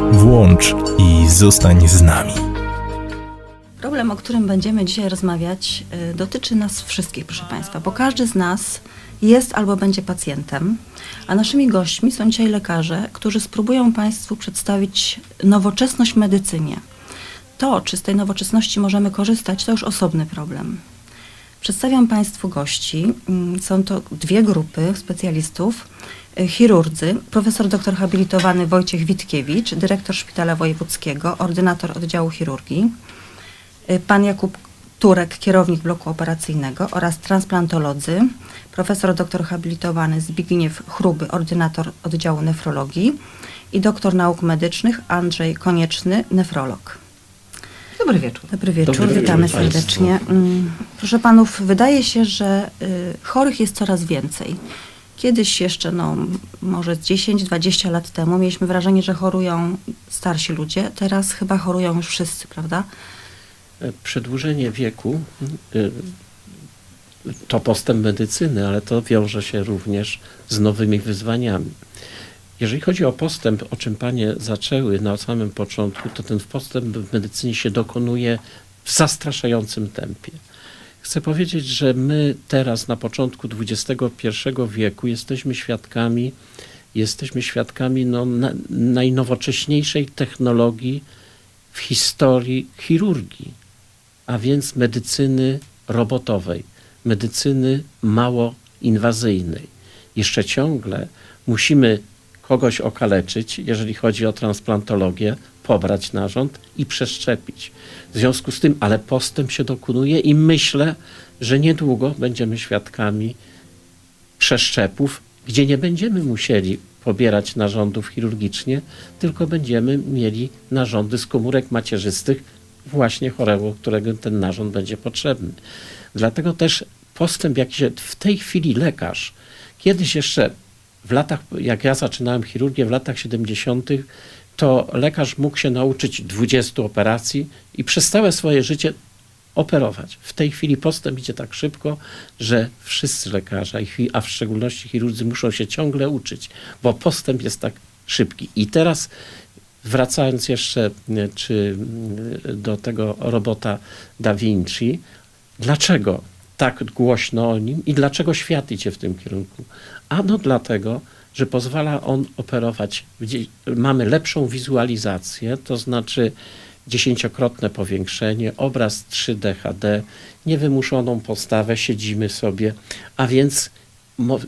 Włącz i zostań z nami. Problem, o którym będziemy dzisiaj rozmawiać, y, dotyczy nas wszystkich, proszę Państwa, bo każdy z nas jest albo będzie pacjentem, a naszymi gośćmi są dzisiaj lekarze, którzy spróbują Państwu przedstawić nowoczesność w medycynie. To, czy z tej nowoczesności możemy korzystać, to już osobny problem. Przedstawiam Państwu gości. Mm, Są to dwie grupy specjalistów. Y, Chirurdzy, profesor doktor habilitowany Wojciech Witkiewicz, dyrektor Szpitala Wojewódzkiego, ordynator oddziału chirurgii, y, pan Jakub Turek, kierownik bloku operacyjnego oraz transplantolodzy, profesor doktor habilitowany Zbigniew Chruby, ordynator oddziału nefrologii i doktor nauk medycznych Andrzej Konieczny, nefrolog. Dobry wieczór. Dobry wieczór, Dobry wieczór witamy Państwu. serdecznie. Mm, Proszę panów, wydaje się, że y, chorych jest coraz więcej. Kiedyś jeszcze, no, może 10-20 lat temu mieliśmy wrażenie, że chorują starsi ludzie. Teraz chyba chorują już wszyscy, prawda? Przedłużenie wieku y, to postęp medycyny, ale to wiąże się również z nowymi wyzwaniami. Jeżeli chodzi o postęp, o czym panie zaczęły na samym początku, to ten postęp w medycynie się dokonuje w zastraszającym tempie. Chcę powiedzieć, że my teraz na początku XXI wieku jesteśmy świadkami, jesteśmy świadkami no, na, najnowocześniejszej technologii w historii chirurgii, a więc medycyny robotowej, medycyny mało inwazyjnej. Jeszcze ciągle musimy kogoś okaleczyć, jeżeli chodzi o transplantologię, pobrać narząd i przeszczepić. W związku z tym, ale postęp się dokonuje i myślę, że niedługo będziemy świadkami przeszczepów, gdzie nie będziemy musieli pobierać narządów chirurgicznie, tylko będziemy mieli narządy z komórek macierzystych właśnie chorego, którego ten narząd będzie potrzebny. Dlatego też postęp, jaki się w tej chwili lekarz, kiedyś jeszcze w latach, jak ja zaczynałem chirurgię w latach 70., to lekarz mógł się nauczyć 20 operacji i przez całe swoje życie operować. W tej chwili postęp idzie tak szybko, że wszyscy lekarze, a w szczególności chirurdzy, muszą się ciągle uczyć, bo postęp jest tak szybki. I teraz wracając jeszcze nie, czy mm, do tego robota Da Vinci, dlaczego tak głośno o nim i dlaczego świat idzie w tym kierunku? Ano dlatego, że pozwala on operować, mamy lepszą wizualizację, to znaczy dziesięciokrotne powiększenie, obraz 3D HD, niewymuszoną postawę, siedzimy sobie, a więc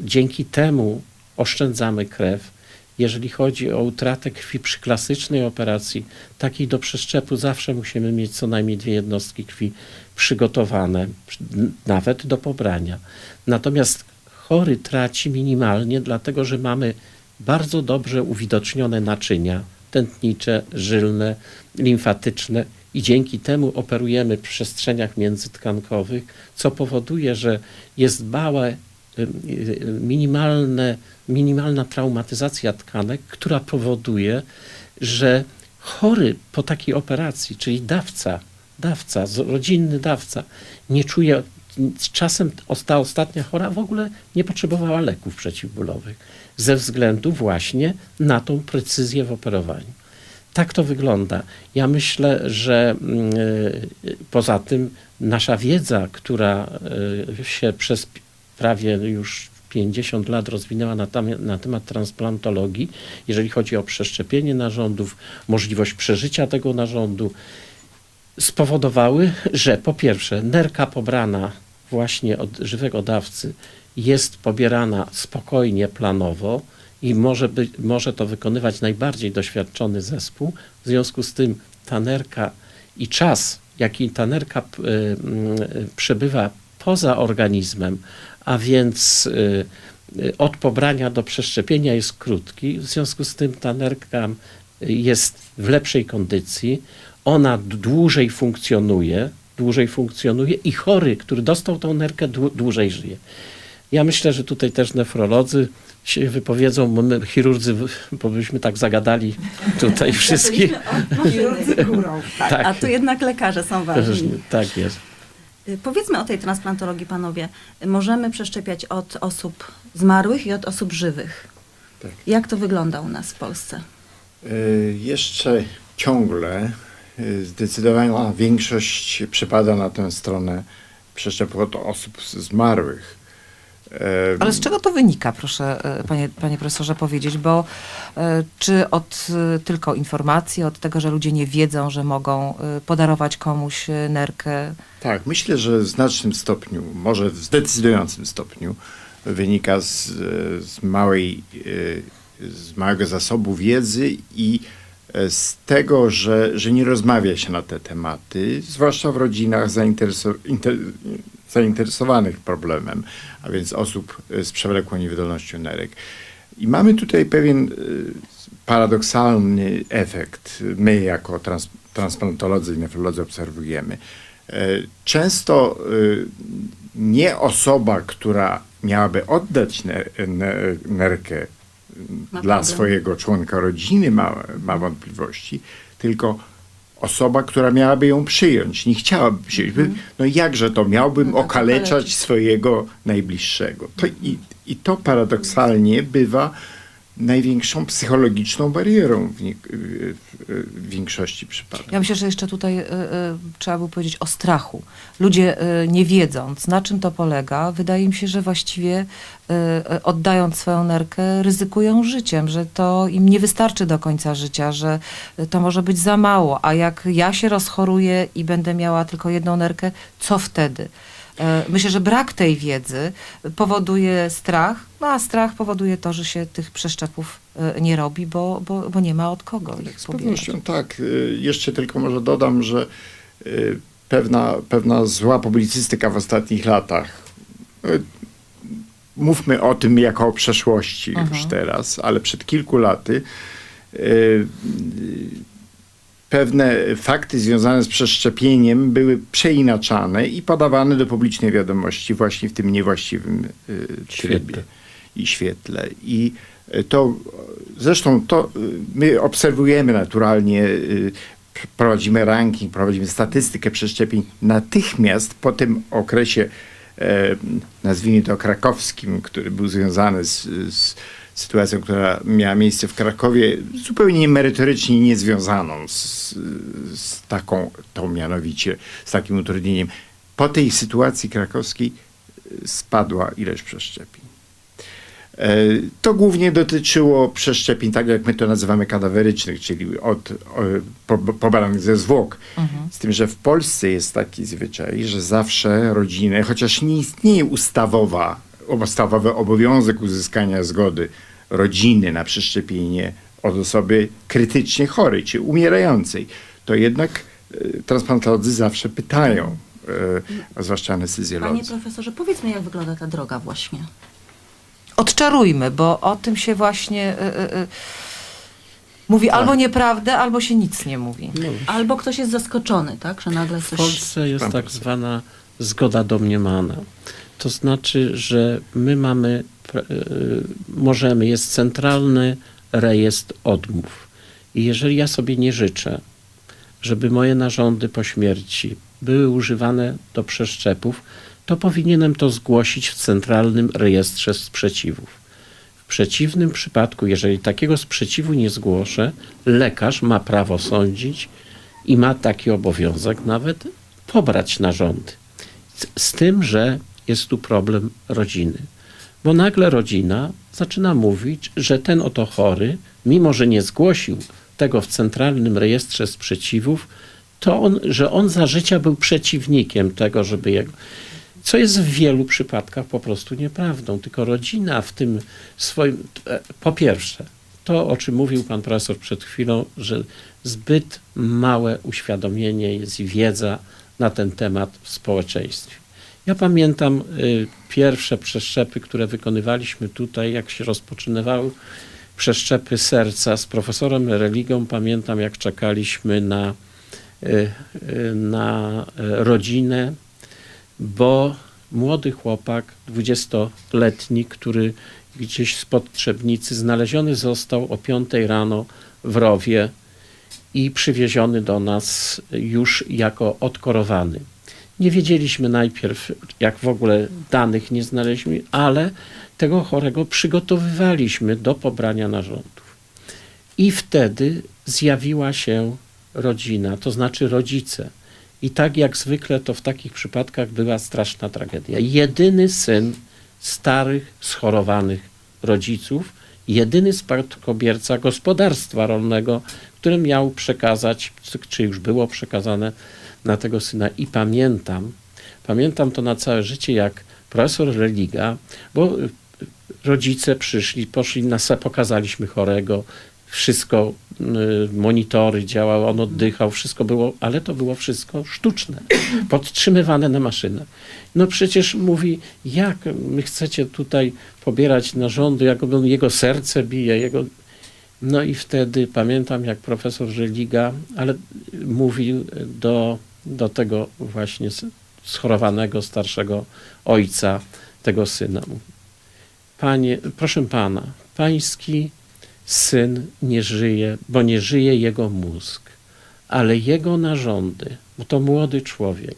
dzięki temu oszczędzamy krew. Jeżeli chodzi o utratę krwi przy klasycznej operacji, takiej do przeszczepu zawsze musimy mieć co najmniej dwie jednostki krwi przygotowane, nawet do pobrania. Natomiast chory traci minimalnie, dlatego że mamy bardzo dobrze uwidocznione naczynia tętnicze, żylne, limfatyczne i dzięki temu operujemy w przestrzeniach międzytkankowych, co powoduje, że jest małe, minimalne, minimalna traumatyzacja tkanek, która powoduje, że chory po takiej operacji, czyli dawca, dawca, rodzinny dawca, nie czuje, czasem ta ostatnia chora w ogóle nie potrzebowała leków przeciwbólowych, ze względu właśnie na tą precyzję w operowaniu. Tak to wygląda. Ja myślę, że mm, y, poza tym nasza wiedza, która y, się przez prawie już 50 lat rozwinęła na, tam, na temat transplantologii, jeżeli chodzi o przeszczepienie narządów, możliwość przeżycia tego narządu, spowodowały, że po pierwsze nerka pobrana właśnie od żywego dawcy jest pobierana spokojnie, planowo i może, być, może to wykonywać najbardziej doświadczony zespół. W związku z tym ta nerka i czas, jaki ta nerka p- y, y, przebywa poza organizmem, a więc y, od pobrania do przeszczepienia jest krótki, w związku z tym ta nerka jest w lepszej kondycji, ona dłużej funkcjonuje, dłużej funkcjonuje i chory, który dostał tą nerkę, dłu- dłużej żyje. Ja myślę, że tutaj też nefrolodzy się wypowiedzą, bo my chirurdzy, bo byśmy tak zagadali tutaj wszystkich. Chirurdzy górą. Tak. Tak, A tu jednak lekarze są ważni. tak jest. Y, Powiedzmy o tej transplantologii, panowie. Możemy przeszczepiać od osób zmarłych i od osób żywych. Tak. Jak to wygląda u nas w Polsce? Y, Jeszcze ciągle zdecydowana większość przypada na tę stronę przeszczepu od osób zmarłych. Ale z czego to wynika, proszę e, panie, panie profesorze powiedzieć, bo e, czy od e, tylko informacji, od tego, że ludzie nie wiedzą, że mogą podarować komuś nerkę? Tak, myślę, że w znacznym stopniu, może w zdecydującym stopniu wynika z, z, małej, z małego zasobu wiedzy i z tego, że, że nie rozmawia się na te tematy, zwłaszcza w rodzinach zaintereso- inter, zainteresowanych problemem, a więc osób e, z przewlekłą niewydolnością nerek. I mamy tutaj pewien e, paradoksalny efekt. My jako trans, transplantolodzy i nefrolodzy obserwujemy. E, Często e, nie osoba, która miałaby oddać ner, ner, nerkę Ma dla problem. swojego członka rodziny ma, ma wątpliwości, tylko osoba, która miałaby ją przyjąć, nie chciałaby przyjąć. By- No jakże to miałbym No tak, okaleczać swojego najbliższego. To i, I to paradoksalnie bywa największą psychologiczną barierą w, nie, w, większości przypadków. Ja myślę, że jeszcze tutaj e, e, trzeba by powiedzieć o strachu. Ludzie e, nie wiedząc, na czym to polega, wydaje mi się, że właściwie oddając swoją nerkę, ryzykują życiem, że to im nie wystarczy do końca życia, że to może być za mało. A jak ja się rozchoruję i będę miała tylko jedną nerkę, co wtedy? E, Myślę, że brak tej wiedzy powoduje strach, no a strach powoduje to, że się tych przeszczepów e, nie robi, bo, bo, bo nie ma od kogo ich Z pewnością tak. Y, Jeszcze tylko może dodam, że pewna, pewna zła publicystyka w ostatnich latach. Mówmy o tym jako o przeszłości już Mhm. teraz, ale przed kilku laty y, pewne fakty związane z przeszczepieniem były przeinaczane i podawane do publicznej wiadomości właśnie w tym niewłaściwym y, trybie Świetle. i świetle. I y, to zresztą to y, my obserwujemy naturalnie, y, pr- prowadzimy ranking, prowadzimy statystykę przeszczepień. Natychmiast po tym okresie, e, nazwijmy to krakowskim, który był związany z, z sytuacją, która miała miejsce w Krakowie, zupełnie merytorycznie niezwiązaną z, z taką, tą mianowicie, z takim utrudnieniem. Po tej sytuacji krakowskiej y, spadła ilość przeszczepień. E, To głównie dotyczyło przeszczepień, tak jak my to nazywamy kadawerycznych, czyli od e, po- pobranych ze zwłok. Z tym, że w Polsce jest taki zwyczaj, że zawsze rodziny, chociaż nie istnieje ustawowa, ustawowy obowiązek uzyskania zgody rodziny na przeszczepienie od osoby krytycznie chorej czy umierającej, to jednak e, transplantolodzy zawsze pytają, e, zwłaszcza Panie anestezjolodzy. profesorze, powiedzmy, jak wygląda ta droga właśnie. odczarujmy, bo o tym się właśnie y, y, mówi Tak. albo nieprawdę, albo się nic nie mówi. No, Albo ktoś jest zaskoczony, tak, że nagle w coś... Polsce jest Pan tak profesor. zwana zgoda domniemana. To znaczy, że my mamy, y, możemy, jest centralny rejestr odmów. I jeżeli ja sobie nie życzę, żeby moje narządy po śmierci były używane do przeszczepów, to powinienem to zgłosić w centralnym rejestrze sprzeciwów. W przeciwnym przypadku, jeżeli takiego sprzeciwu nie zgłoszę, lekarz ma prawo sądzić i ma taki obowiązek nawet pobrać narządy. Z tym, że jest tu problem rodziny. Bo nagle rodzina zaczyna mówić, że ten oto chory, mimo że nie zgłosił tego w centralnym rejestrze sprzeciwów, to on, że on za życia był przeciwnikiem tego, żeby jego. Co jest w wielu przypadkach po prostu nieprawdą, tylko rodzina w tym swoim. e, Po pierwsze, to o czym mówił pan profesor przed chwilą, że zbyt małe uświadomienie jest i wiedza na ten temat w społeczeństwie. Ja pamiętam y, pierwsze przeszczepy, które wykonywaliśmy tutaj, jak się rozpoczynały przeszczepy serca z profesorem Religą. Pamiętam, jak czekaliśmy na, y, y, na rodzinę, bo młody chłopak, dwudziestoletni, który gdzieś spod Trzebnicy znaleziony został o 5 rano w rowie i przywieziony do nas już jako odkorowany. Nie wiedzieliśmy najpierw, jak w ogóle danych nie znaleźliśmy, ale tego chorego przygotowywaliśmy do pobrania narządów. I wtedy zjawiła się rodzina, to znaczy rodzice. I tak jak zwykle to w takich przypadkach była straszna tragedia. Jedyny syn starych, schorowanych rodziców, jedyny spadkobierca gospodarstwa rolnego, który miał przekazać, czy już było przekazane na tego syna. I pamiętam, pamiętam to na całe życie, jak profesor Religa, bo rodzice przyszli, poszli na pokazaliśmy chorego, wszystko, y, monitory działały, on oddychał, wszystko było, ale to było wszystko sztuczne, podtrzymywane na maszynach. No przecież mówi, jak my chcecie tutaj pobierać narządy, jak on- jego serce bije, jego... No i wtedy pamiętam, jak profesor Żeliga, ale mówił do, do tego właśnie schorowanego starszego ojca tego syna. Panie, proszę pana, pański syn nie żyje, bo nie żyje jego mózg, ale jego narządy, bo to młody człowiek,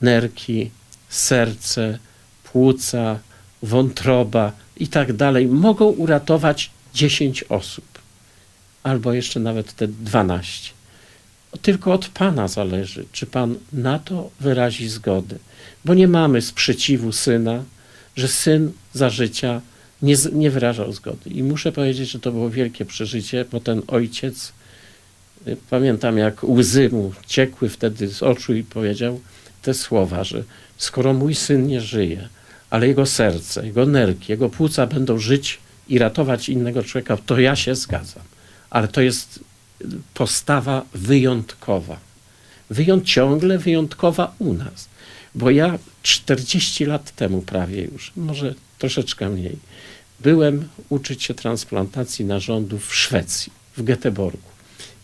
nerki, serce, płuca, wątroba i tak dalej, mogą uratować 10 osób, albo jeszcze nawet te 12. Tylko od Pana zależy, czy Pan na to wyrazi zgodę, bo nie mamy sprzeciwu syna, że syn za życia nie, nie wyrażał zgody. I muszę powiedzieć, że to było wielkie przeżycie, bo ten ojciec, y, pamiętam jak łzy mu ciekły wtedy z oczu i powiedział te słowa, że skoro mój syn nie żyje, ale jego serce, jego nerki, jego płuca będą żyć i ratować innego człowieka, to ja się zgadzam. Ale to jest postawa wyjątkowa. Wyjąt, ciągle wyjątkowa u nas. Bo ja 40 lat temu prawie już, może troszeczkę mniej, byłem uczyć się transplantacji narządów w Szwecji, w Göteborgu.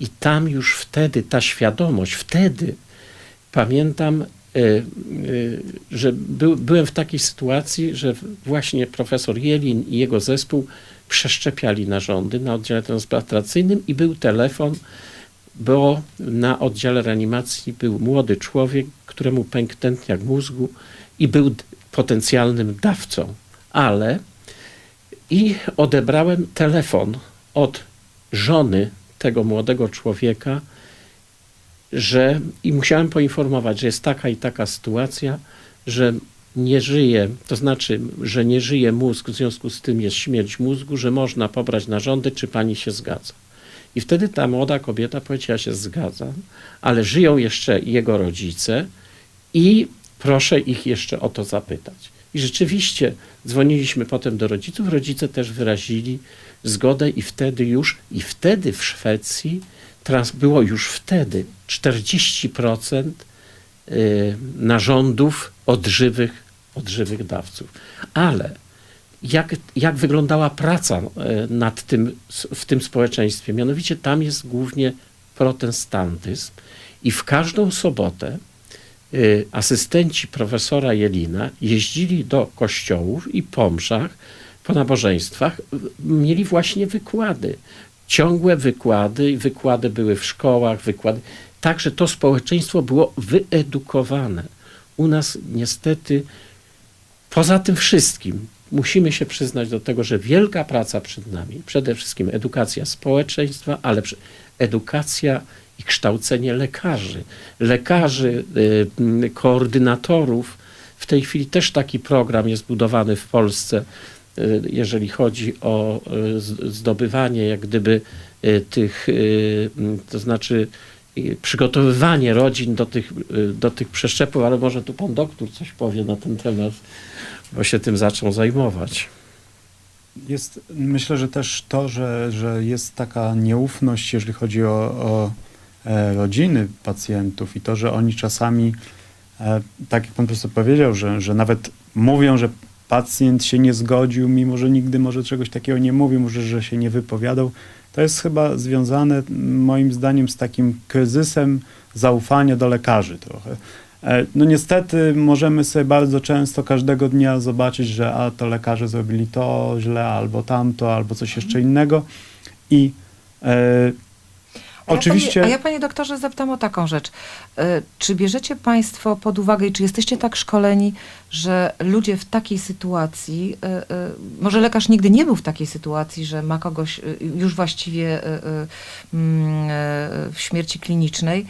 I tam już wtedy ta świadomość, wtedy pamiętam, e, e, że był, byłem w takiej sytuacji, że właśnie profesor Jelin i jego zespół przeszczepiali narządy na oddziale transplantacyjnym i był telefon, bo na oddziale reanimacji był młody człowiek, któremu pękł tętniak mózgu i był potencjalnym dawcą, ale i odebrałem telefon od żony tego młodego człowieka, że i musiałem poinformować, że jest taka i taka sytuacja, że nie żyje, to znaczy, że nie żyje mózg, w związku z tym jest śmierć mózgu, że można pobrać narządy, czy pani się zgadza. I wtedy ta młoda kobieta powiedziała, się zgadzam, ale żyją jeszcze jego rodzice i proszę ich jeszcze o to zapytać. I rzeczywiście dzwoniliśmy potem do rodziców, rodzice też wyrazili zgodę i wtedy już, i wtedy w Szwecji trans, było już wtedy 40% y, narządów odżywych, odżywych dawców. Ale jak, jak wyglądała praca e, nad tym, w tym społeczeństwie? Mianowicie tam jest głównie protestantyzm i w każdą sobotę y, asystenci profesora Jelina jeździli do kościołów i po mszach, po nabożeństwach mieli właśnie wykłady. Ciągłe wykłady, wykłady były w szkołach, wykłady. Także to społeczeństwo było wyedukowane. U nas niestety Poza tym wszystkim musimy się przyznać do tego, że wielka praca przed nami, przede wszystkim edukacja społeczeństwa, ale edukacja i kształcenie lekarzy, lekarzy, y, mm, koordynatorów. W tej chwili też taki program jest budowany w Polsce, y, jeżeli chodzi o y, zdobywanie jak gdyby y, tych, y, to znaczy y, przygotowywanie rodzin do tych, y, do tych przeszczepów, ale może tu pan doktor coś powie na ten temat, bo się tym zaczął zajmować. Jest, myślę, że też to, że, że jest taka nieufność, jeżeli chodzi o, o e, rodziny pacjentów i to, że oni czasami, e, tak jak pan profesor powiedział, że, że nawet mówią, że pacjent się nie zgodził, mimo że nigdy może czegoś takiego nie mówił, może, że się nie wypowiadał, to jest chyba związane moim zdaniem z takim kryzysem zaufania do lekarzy trochę. E, No niestety możemy sobie bardzo często każdego dnia zobaczyć, że a to lekarze zrobili to źle, albo tamto, albo coś jeszcze innego i ja Oczywiście. A ja, panie doktorze, zapytam o taką rzecz. E, Czy bierzecie państwo pod uwagę i czy jesteście tak szkoleni, że ludzie w takiej sytuacji, e, e, może lekarz nigdy nie był w takiej sytuacji, że ma kogoś już właściwie mm, w śmierci klinicznej,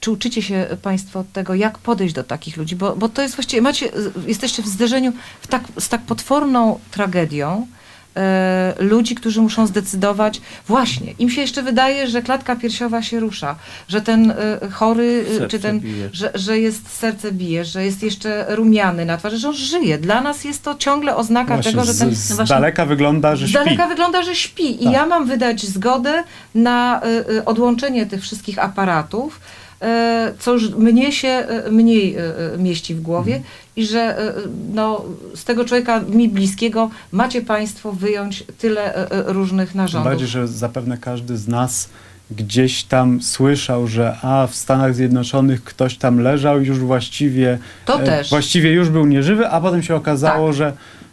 czy uczycie się Państwo tego, jak podejść do takich ludzi? Bo, bo to jest właściwie, macie, jesteście w zderzeniu w tak, z tak potworną tragedią e, ludzi, którzy muszą zdecydować, właśnie, im się jeszcze wydaje, że klatka piersiowa się rusza, że ten e, chory, e, Serce czy ten, bije. że, że jest serce bije, że jest jeszcze rumiany na twarzy, że on żyje. Dla nas jest to ciągle oznaka Właśnie, tego, że ten z, z No właśnie- daleka wygląda, że z śpi. daleka wygląda, że śpi. I Tak. ja mam wydać zgodę na y, y, odłączenie tych wszystkich aparatów, y, co już mnie się y, mniej y, mieści w głowie Mhm. i że no, z tego człowieka mi bliskiego macie Państwo wyjąć tyle różnych narządów. bardziej, że zapewne każdy z nas gdzieś tam słyszał, że a w Stanach Zjednoczonych ktoś tam leżał już właściwie To e, też. właściwie już był nieżywy, a potem się okazało, Tak. że,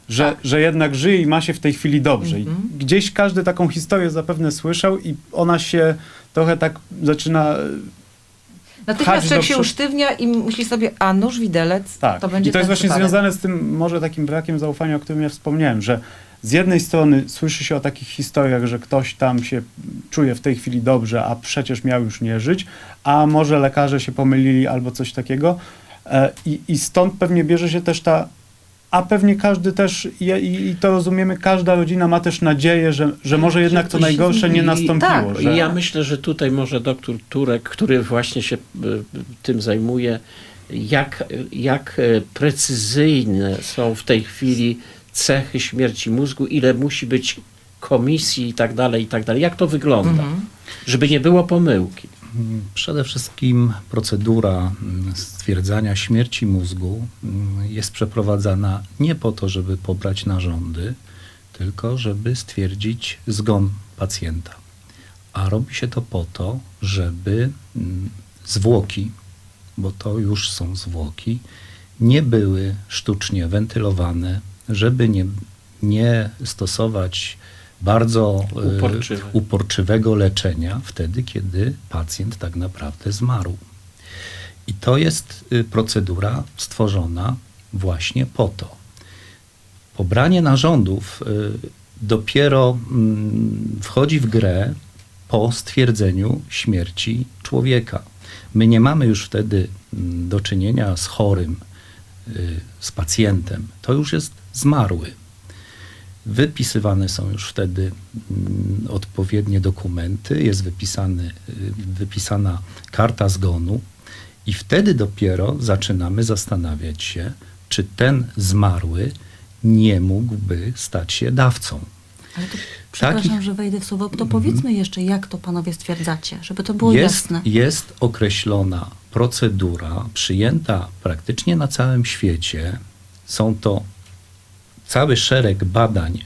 że, Tak. że jednak żyje i ma się w tej chwili dobrze. Mhm. I gdzieś każdy taką historię zapewne słyszał i ona się trochę tak zaczyna e, Natychmiast człowiek się usztywnia i myśli sobie, a nóż widelec, Tak. to będzie I to jest właśnie przypadek. związane z tym może takim brakiem zaufania, o którym ja wspomniałem, że z jednej strony słyszy się o takich historiach, że ktoś tam się czuje w tej chwili dobrze, a przecież miał już nie żyć, a może lekarze się pomylili albo coś takiego. E, I, i stąd pewnie bierze się też ta. A pewnie każdy też, i, i, i to rozumiemy, każda rodzina ma też nadzieję, że, że może jednak to najgorsze nie i- nastąpiło. tak, że, I ja myślę, że tutaj może doktor Turek, który właśnie się y, tym zajmuje, jak, jak e, precyzyjne są w tej chwili cechy śmierci mózgu, ile musi być komisji i tak dalej, i tak dalej. Jak to wygląda? Mhm. Żeby nie było pomyłki. Przede wszystkim procedura mm, stwierdzania śmierci mózgu mm, jest przeprowadzana nie po to, żeby pobrać narządy, tylko żeby stwierdzić zgon pacjenta. A robi się to po to, żeby mm, zwłoki, bo to już są zwłoki, nie były sztucznie wentylowane, żeby nie, nie stosować bardzo e, Uporczywe. uporczywego leczenia wtedy, kiedy pacjent tak naprawdę zmarł. I to jest y, procedura stworzona właśnie po to. Pobranie narządów y, dopiero mm, wchodzi w grę po stwierdzeniu śmierci człowieka. My nie mamy już wtedy mm, do czynienia z chorym, y, z pacjentem. To już jest zmarły. Wypisywane są już wtedy mm, odpowiednie dokumenty, jest wypisany, y, wypisana karta zgonu, i wtedy dopiero zaczynamy zastanawiać się, czy ten zmarły nie mógłby stać się dawcą. Ale to, przepraszam, Takich- że wejdę w słowo, to powiedzmy jeszcze, jak to panowie stwierdzacie, żeby to było jest, jasne. jest określona procedura przyjęta praktycznie na całym świecie. Są to cały szereg badań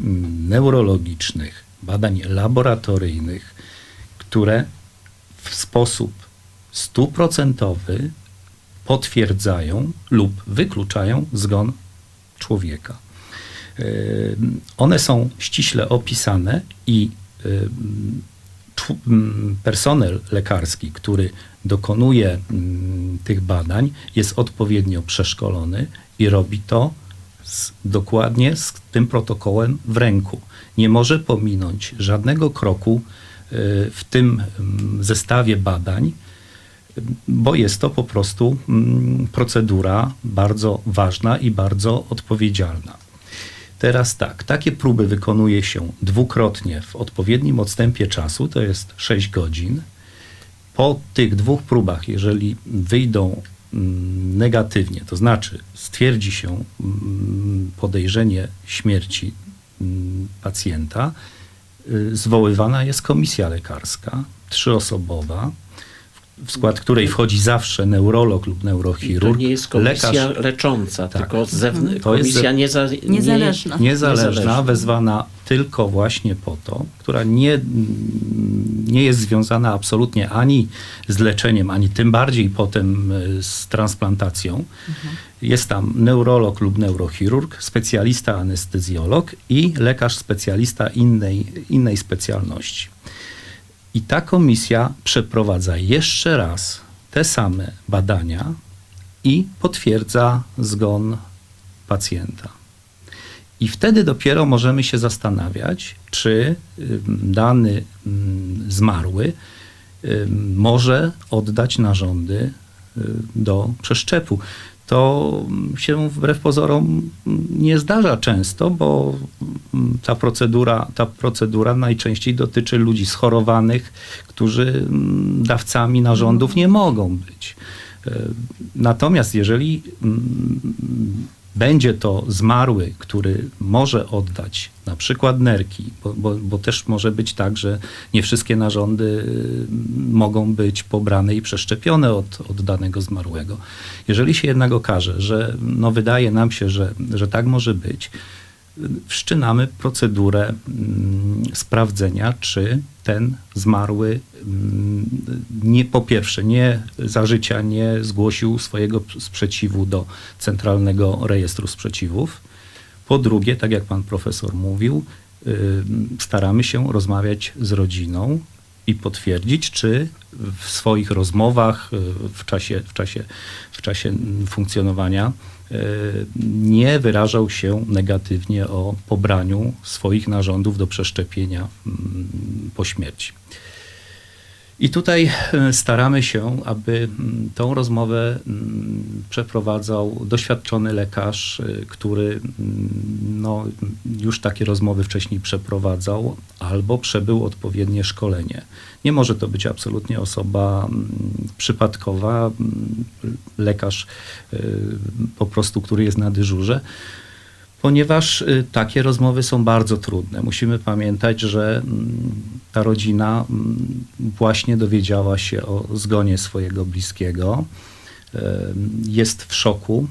mm, neurologicznych, badań laboratoryjnych, które w sposób stuprocentowy potwierdzają lub wykluczają zgon człowieka. Yy, One są ściśle opisane i yy, mm, personel lekarski, który dokonuje mm, tych badań, jest odpowiednio przeszkolony i robi to z, dokładnie z tym protokołem w ręku. Nie może pominąć żadnego kroku y, w tym mm, zestawie badań, bo jest to po prostu mm, procedura bardzo ważna i bardzo odpowiedzialna. Teraz tak, takie próby wykonuje się dwukrotnie w odpowiednim odstępie czasu, to jest 6 godzin. Po tych dwóch próbach, jeżeli wyjdą negatywnie, to znaczy stwierdzi się mm, podejrzenie śmierci mm, pacjenta, y, zwoływana jest komisja lekarska, trzyosobowa, w skład której wchodzi zawsze neurolog lub I to neurochirurg, nie jest komisja lekarz lecząca, Tak. tylko zewn- To jest komisja ze- nieza, Niezależna. Nie, niezależna, niezależna. wezwana tylko właśnie po to, która nie, nie jest związana absolutnie ani z leczeniem, ani tym bardziej potem e, z transplantacją. Jest tam neurolog lub neurochirurg, specjalista anestezjolog i lekarz specjalista innej, innej specjalności. I ta komisja przeprowadza jeszcze raz te same badania i potwierdza zgon pacjenta. I wtedy dopiero możemy się zastanawiać, czy dany zmarły może oddać narządy y, do przeszczepu. To się wbrew pozorom nie zdarza często, bo ta procedura, ta procedura najczęściej dotyczy ludzi schorowanych, którzy mm, dawcami narządów nie mogą być. E, Natomiast jeżeli mm, będzie to zmarły, który może oddać na przykład nerki, bo, bo, bo też może być tak, że nie wszystkie narządy y, mogą być pobrane i przeszczepione od, od danego zmarłego. Jeżeli się jednak okaże, że no wydaje nam się, że, że tak może być, wszczynamy procedurę mm, sprawdzenia, czy ten zmarły mm, nie po pierwsze nie za życia nie zgłosił swojego sprzeciwu do Centralnego Rejestru Sprzeciwów. Po drugie, tak jak pan profesor mówił, y, staramy się rozmawiać z rodziną i potwierdzić, czy w swoich rozmowach y, w czasie, w czasie, w czasie mm, funkcjonowania nie wyrażał się negatywnie o pobraniu swoich narządów do przeszczepienia mm, po śmierci. I tutaj e, staramy się, aby tą rozmowę przeprowadzał doświadczony lekarz, e, który no, już takie rozmowy wcześniej przeprowadzał albo przebył odpowiednie szkolenie. Nie może to być absolutnie osoba przypadkowa, lekarz e, po prostu, który jest na dyżurze ponieważ y, takie rozmowy są bardzo trudne. Musimy pamiętać, że mm, ta rodzina mm, właśnie dowiedziała się o zgonie swojego bliskiego, y, jest w szoku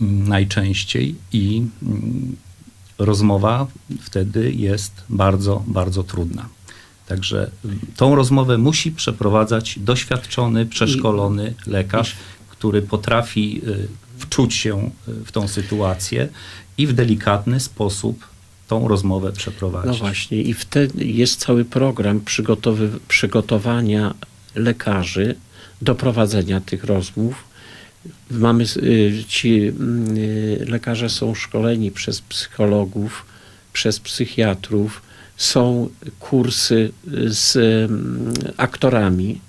mm, najczęściej i rozmowa wtedy jest bardzo, bardzo trudna. Także tą rozmowę musi przeprowadzać doświadczony, przeszkolony lekarz, który potrafi y, wczuć się y, w tą sytuację i w delikatny sposób tą rozmowę przeprowadzić. No właśnie, i wtedy jest cały program przygotowania lekarzy do prowadzenia tych rozmów. Mamy, y, ci y, lekarze są szkoleni przez psychologów, przez psychiatrów, są kursy y, z mm, aktorami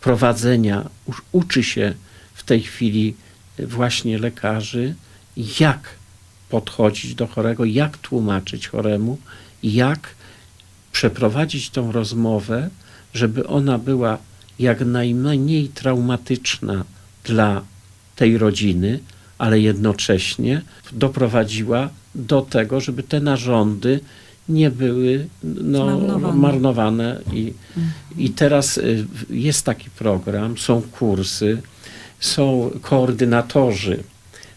prowadzenia, uczy się w tej chwili właśnie lekarzy, jak podchodzić do chorego, jak tłumaczyć choremu, jak przeprowadzić tą rozmowę, żeby ona była jak najmniej traumatyczna dla tej rodziny, ale jednocześnie doprowadziła do tego, żeby te narządy nie były no, Zmarnowane. marnowane. I, I teraz y, jest taki program, są kursy, są koordynatorzy.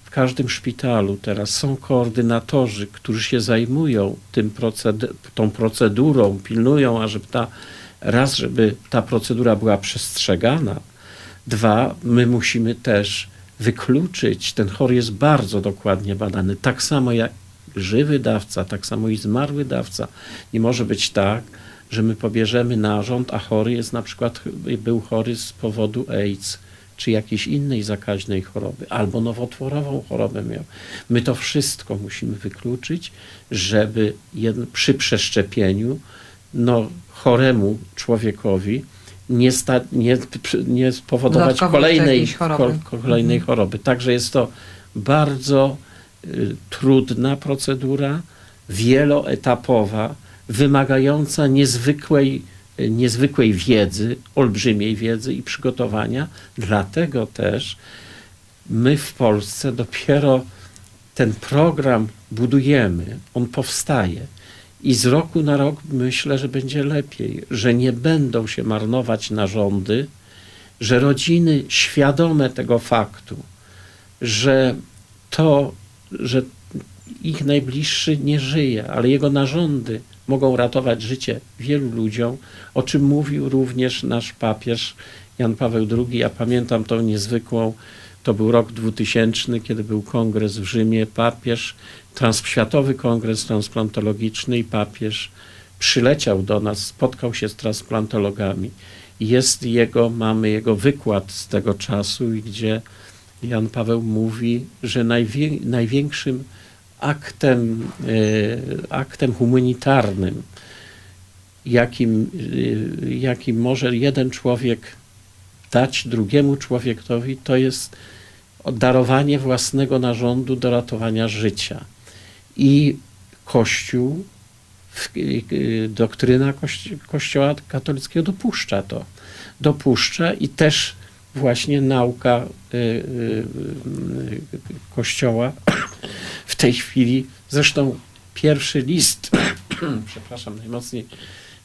W każdym szpitalu teraz są koordynatorzy, którzy się zajmują tym proced- tą procedurą, pilnują, ażeby ta, raz, żeby ta procedura była przestrzegana, dwa, my musimy też wykluczyć, ten chory jest bardzo dokładnie badany, tak samo jak żywy dawca, tak samo i zmarły dawca. Nie może być tak, że my pobierzemy narząd, a chory jest na przykład, był chory z powodu AIDS, czy jakiejś innej zakaźnej choroby, albo nowotworową chorobę miał. My to wszystko musimy wykluczyć, żeby przy przeszczepieniu no, choremu człowiekowi nie, sta, nie, nie spowodować kolejnej, choroby. ko- kolejnej choroby. Także jest to bardzo y, trudna procedura, wieloetapowa, wymagająca niezwykłej, niezwykłej wiedzy, olbrzymiej wiedzy i przygotowania. Dlatego też my w Polsce dopiero ten program budujemy, on powstaje. I z roku na rok myślę, że będzie lepiej, że nie będą się marnować narządy, że rodziny świadome tego faktu, że to, że ich najbliższy nie żyje, ale jego narządy mogą ratować życie wielu ludziom, o czym mówił również nasz papież Jan Paweł II. Ja pamiętam tą niezwykłą, to był rok 2000, kiedy był kongres w Rzymie, papież, trans, Światowy Kongres Transplantologiczny i papież przyleciał do nas, spotkał się z transplantologami. Jest jego, mamy jego wykład z tego czasu, gdzie Jan Paweł mówi, że najwię, największym aktem, e, aktem humanitarnym, jakim, e, jakim może jeden człowiek dać drugiemu człowiekowi, to jest darowanie własnego narządu do ratowania życia. I Kościół, y, doktryna kości- Kościoła katolickiego dopuszcza to. Dopuszcza i też właśnie nauka Kościoła w tej chwili, zresztą pierwszy list, przepraszam najmocniej,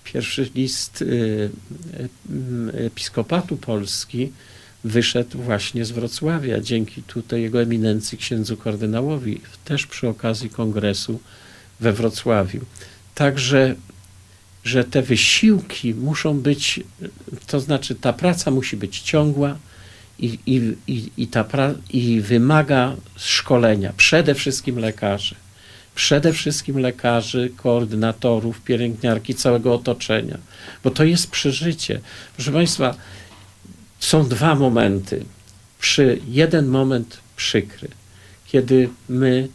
pierwszy list y, y, Episkopatu Polski wyszedł właśnie z Wrocławia, dzięki tutaj jego eminencji księdzu kardynałowi, też przy okazji kongresu we Wrocławiu. Także, że te wysiłki muszą być, to znaczy ta praca musi być ciągła i, i, i, ta i wymaga szkolenia, przede wszystkim lekarzy. Przede wszystkim lekarzy, koordynatorów, pielęgniarki, całego otoczenia, bo to jest przeżycie. Proszę Państwa, są dwa momenty. Przy, jeden moment przykry, kiedy my,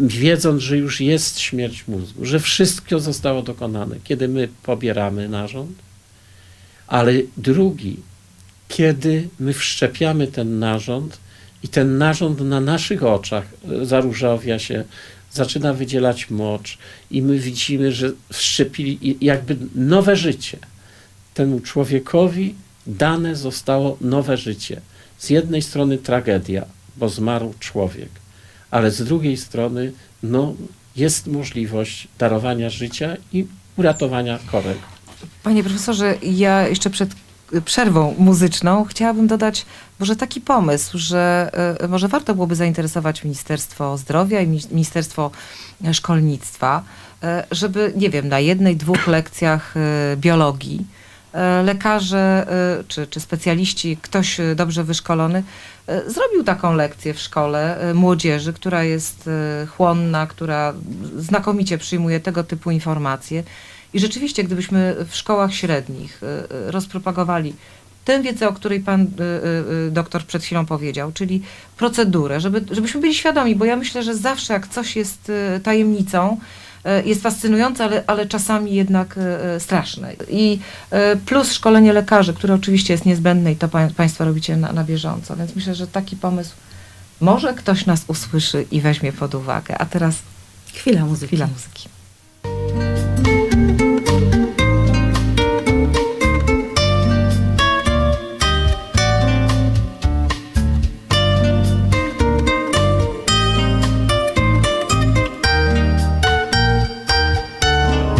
wiedząc, że już jest śmierć mózgu, że wszystko zostało dokonane, kiedy my pobieramy narząd, ale drugi, kiedy my wszczepiamy ten narząd i ten narząd na naszych oczach e, zaróżawia się, zaczyna wydzielać mocz i my widzimy, że wszczepili jakby nowe życie temu człowiekowi dane zostało nowe życie. Z jednej strony tragedia, bo zmarł człowiek, ale z drugiej strony no, jest możliwość darowania życia i uratowania korek. Panie profesorze, ja jeszcze przed przerwą muzyczną chciałabym dodać może taki pomysł, że y, może warto byłoby zainteresować Ministerstwo Zdrowia i Mi- Ministerstwo Szkolnictwa, y, żeby, nie wiem, na jednej, dwóch lekcjach y, biologii lekarze czy, czy specjaliści, ktoś dobrze wyszkolony, zrobił taką lekcję w szkole młodzieży, która jest chłonna, która znakomicie przyjmuje tego typu informacje. I rzeczywiście, gdybyśmy w szkołach średnich y, y, rozpropagowali tę wiedzę, o której pan y, doktor przed chwilą powiedział, czyli procedurę, żeby, żebyśmy byli świadomi, bo ja myślę, że zawsze jak coś jest tajemnicą, jest fascynujące, ale, ale czasami jednak straszne. I plus szkolenie lekarzy, które oczywiście jest niezbędne i to pa, Państwo robicie na, na bieżąco, więc myślę, że taki pomysł może ktoś nas usłyszy i weźmie pod uwagę. A teraz Chwila muzyki. chwila muzyki.